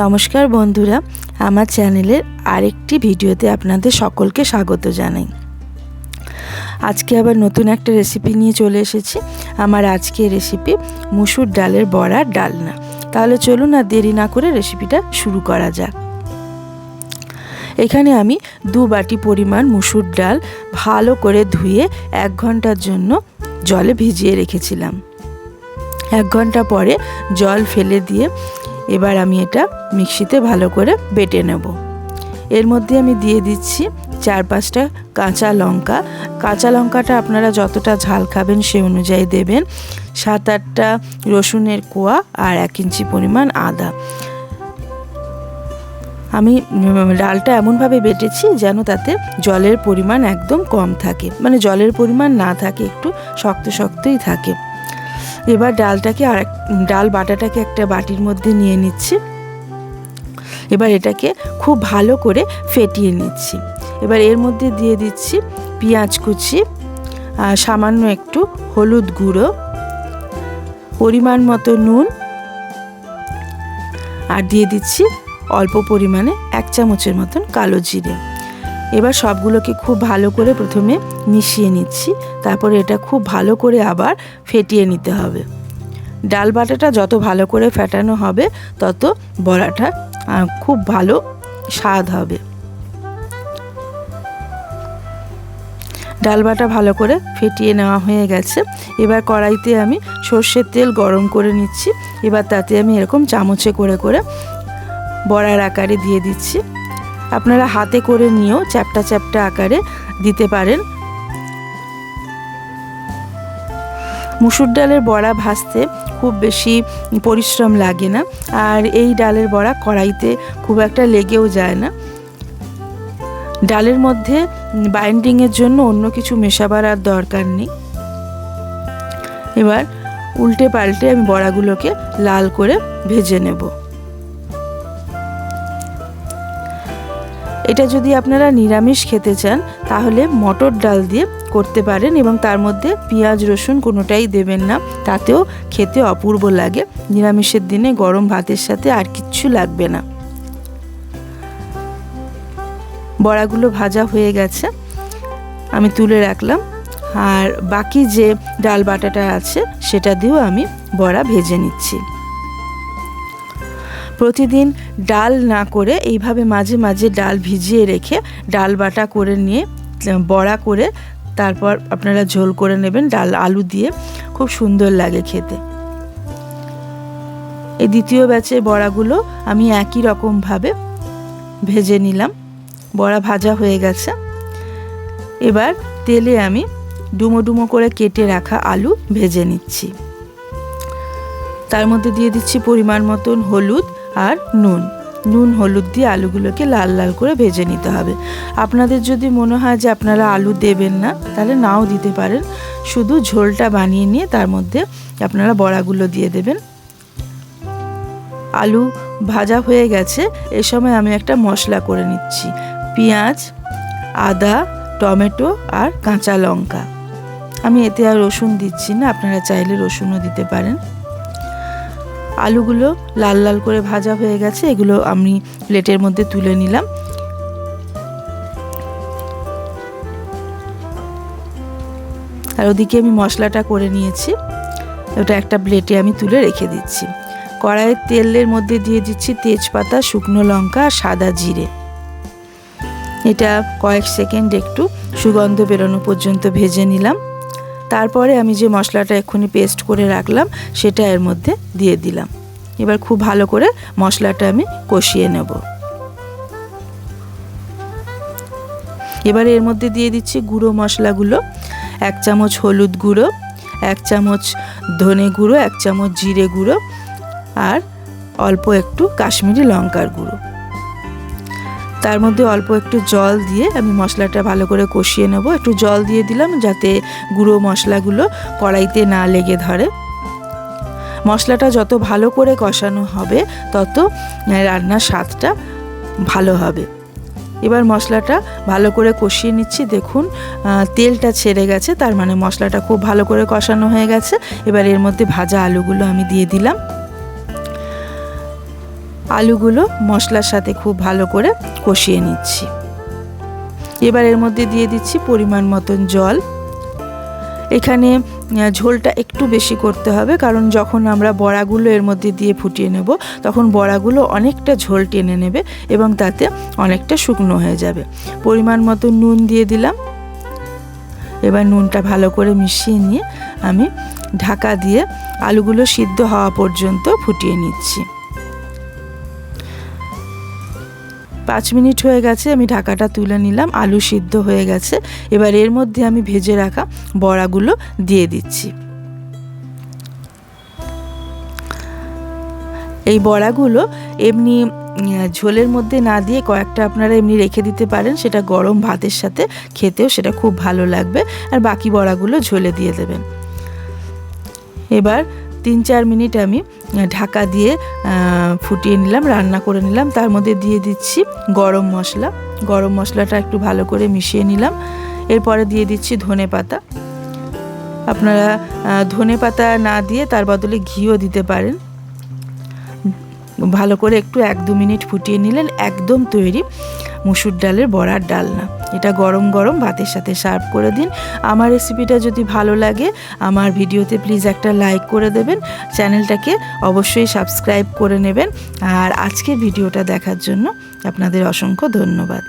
নমস্কার বন্ধুরা, আমার চ্যানেলের আরেকটি ভিডিওতে আপনাদের সকলকে স্বাগত জানাই। আজকে আবার নতুন একটা রেসিপি নিয়ে চলে এসেছি। আমার আজকের রেসিপি মুসুর ডালের বড়া ডালনা। তাহলে চলুন আর দেরি না করে রেসিপিটা শুরু করা যাক। এখানে আমি দু বাটি পরিমাণ মুসুর ডাল ভালো করে ধুয়ে এক ঘণ্টার জন্য জলে ভিজিয়ে রেখেছিলাম। এক ঘণ্টা পরে জল ফেলে দিয়ে এবার আমি এটা মিক্সিতে ভালো করে বেটে নেব। এর মধ্যে আমি দিয়ে দিচ্ছি চার পাঁচটা কাঁচা লঙ্কা। কাঁচা লঙ্কাটা আপনারা যতটা ঝাল খাবেন সে অনুযায়ী দেবেন। সাত আটটা রসুনের কোয়া আর এক ইঞ্চি পরিমাণ আদা। আমি ডালটা এমনভাবে বেটেছি যেন তাতে জলের পরিমাণ একদম কম থাকে। মানে জলের পরিমাণ না থাকে, একটু শক্ত শক্তই থাকে। এবার ডালটাকে আর ডাল বাটাটাকে একটা বাটির মধ্যে নিয়ে নিচ্ছি। এবার এটাকে খুব ভালো করে ফেটিয়ে নিচ্ছি। এবার এর মধ্যে দিয়ে দিচ্ছি পেঁয়াজ কুচি সামান্য একটু হলুদ গুঁড়ো, পরিমাণ মতো নুন, আর দিয়ে দিচ্ছি অল্প পরিমাণে এক চামচের মতন কালো জিরে। এবার সবগুলোকে খুব ভালো করে প্রথমে মিশিয়ে নিচ্ছি। তারপরে এটা খুব ভালো করে আবার ফেটিয়ে নিতে হবে। ডাল বাটাটা যত ভালো করে ফেটানো হবে, তত বড়াটা খুব ভালো স্বাদ হবে। ডাল বাটা ভালো করে ফেটিয়ে নেওয়া হয়ে গেছে। এবার কড়াইতে আমি সর্ষের তেল গরম করে নিচ্ছি। এবার তাতে আমি এরকম চামচে করে করে বড়ার আকারে দিয়ে দিচ্ছি। আপনারা হাতে করে নিয়েও চ্যাপটা চ্যাপটা আকারে দিতে পারেন। মুসুর ডালের বড়া ভাজতে খুব বেশি পরিশ্রম লাগে না, আর এই ডালের বড়া কড়াইতে খুব একটা লেগেও যায় না। ডালের মধ্যে বাইন্ডিংয়ের জন্য অন্য কিছু মেশাবার আর দরকার নেই। এবার উল্টে পাল্টে আমি বড়াগুলোকে লাল করে ভেজে নেব। এটা যদি আপনারা নিরামিষ খেতে চান, তাহলে মটর ডাল দিয়ে করতে পারেন এবং তার মধ্যে পেঁয়াজ, রসুন কোনোটাই দেবেন না। তাতেও খেতে অপূর্ব লাগে। নিরামিষের দিনে গরম ভাতের সাথে আর কিচ্ছু লাগবে না। বড়াগুলো ভাজা হয়ে গেছে। আমি তুলে রাখলাম। আর বাকি যে ডাল বাটাটা আছে, সেটা দিয়েও আমি বড়া ভেজে নিচ্ছি। প্রতিদিন ডাল না করে এইভাবে মাঝে মাঝে ডাল ভিজিয়ে রেখে ডাল বাটা করে নিয়ে বড়া করে তারপর আপনারা ঝোল করে নেবেন ডাল আলু দিয়ে। খুব সুন্দর লাগে খেতে। এই দ্বিতীয় ব্যাচের বড়াগুলো আমি একই রকমভাবে ভেজে নিলাম। বড়া ভাজা হয়ে গেছে। এবার তেলে আমি ডুমো ডুমো করে কেটে রাখা আলু ভেজে নিচ্ছি। তার মধ্যে দিয়ে দিচ্ছি পরিমাণ মতন হলুদ আর নুন। নুন, হলুদ দিয়ে আলুগুলোকে লাল লাল করে ভেজে নিতে হবে। আপনাদের যদি মনে হয় যে আপনারা আলু দেবেন না, তাহলে নাও দিতে পারেন। শুধু ঝোলটা বানিয়ে নিয়ে তার মধ্যে আপনারা বড়াগুলো দিয়ে দেবেন। আলু ভাজা হয়ে গেছে, এ সময় আমি একটা মশলা করে নিচ্ছি। পেঁয়াজ, আদা, টমেটো আর কাঁচা লঙ্কা। আমি এতে আর রসুন দিচ্ছি না, আপনারা চাইলে রসুনও দিতে পারেন। আলুগুলো লাল লাল করে ভাজা হয়ে গেছে, এগুলো আমি প্লেটের মধ্যে তুলে নিলাম। আর ওদিকে আমি মশলাটা করে নিয়েছি। ওটা একটা প্লেটে আমি তুলে রেখে দিচ্ছি। কড়াইয়ের তেলের মধ্যে দিয়ে দিচ্ছি তেজপাতা, শুকনো লঙ্কা আর সাদা জিরে। এটা কয়েক সেকেন্ড একটু সুগন্ধ বেরোনো পর্যন্ত ভেজে নিলাম। তারপরে আমি যে মশলাটা এক্ষুনি পেস্ট করে রাখলাম, সেটা এর মধ্যে দিয়ে দিলাম। এবার খুব ভালো করে মশলাটা আমি কষিয়ে নেব। এবার এর মধ্যে দিয়ে দিচ্ছি গুঁড়ো মশলাগুলো, এক চামচ হলুদ গুঁড়ো, এক চামচ ধনে গুঁড়ো, এক চামচ জিরে গুঁড়ো, আর অল্প একটু কাশ্মীরি লঙ্কার গুঁড়ো। তার মধ্যে অল্প একটু জল দিয়ে আমি মশলাটা ভালো করে কষিয়ে নেব। একটু জল দিয়ে দিলাম যাতে গুঁড়ো মশলাগুলো কড়াইতে না লেগে ধরে। মশলাটা যত ভালো করে কষানো হবে, তত রান্নার স্বাদটা ভালো হবে। এবার মশলাটা ভালো করে কষিয়ে নিচ্ছি। দেখুন তেলটা ছেড়ে গেছে, তার মানে মশলাটা খুব ভালো করে কষানো হয়ে গেছে। এবার এর মধ্যে ভাজা আলুগুলো আমি দিয়ে দিলাম। আলুগুলো মশলার সাথে খুব ভালো করে কষিয়ে নিচ্ছি। এবার এর মধ্যে দিয়ে দিচ্ছি পরিমাণ মতন জল। এখানে ঝোলটা একটু বেশি করতে হবে কারণ যখন আমরা বড়াগুলো এর মধ্যে দিয়ে ফুটিয়ে নেব, তখন বড়াগুলো অনেকটা ঝোল টেনে নেবে এবং তাতে অনেকটা শুকনো হয়ে যাবে। পরিমাণ মতো নুন দিয়ে দিলাম। এবার নুনটা ভালো করে মিশিয়ে নিয়ে আমি ঢাকা দিয়ে আলুগুলো সিদ্ধ হওয়া পর্যন্ত ফুটিয়ে নিচ্ছি। পাঁচ মিনিট হয়ে গেছে, আমি ঢাকাটা তুলে নিলাম, আলু সিদ্ধ হয়ে গেছে। এবার এর মধ্যে আমি ভেজে রাখা বড়াগুলো দিয়ে দিচ্ছি। এই বড়াগুলো এমনি ঝোলের মধ্যে না দিয়ে কয়েকটা আপনারা এমনি রেখে দিতে পারেন, সেটা গরম ভাতের সাথে খেতেও সেটা খুব ভালো লাগবে। আর বাকি বড়াগুলো ঝোলে দিয়ে দেবেন। এবার তিন চার মিনিট আমি ঢাকা দিয়ে ফুটিয়ে নিলাম, রান্না করে নিলাম। তার মধ্যে দিয়ে দিচ্ছি গরম মশলা। গরম মশলাটা একটু ভালো করে মিশিয়ে নিলাম। এরপরে দিয়ে দিচ্ছি ধনে পাতা। আপনারা ধনে পাতা না দিয়ে তার বদলে ঘিও দিতে পারেন। ভালো করে একটু এক দু মিনিট ফুটিয়ে নিলেন, একদম তৈরি। মুসুর ডালের বড়ার ডালনা এটা গরম গরম ভাতের সাথে সার্ভ করে দিন। আমার রেসিপিটা যদি ভালো লাগে, আমার ভিডিওতে প্লিজ একটা লাইক করে দেবেন। চ্যানেলটাকে অবশ্যই সাবস্ক্রাইব করে নেবেন। আর আজকের ভিডিওটা দেখার জন্য আপনাদের অসংখ্য ধন্যবাদ।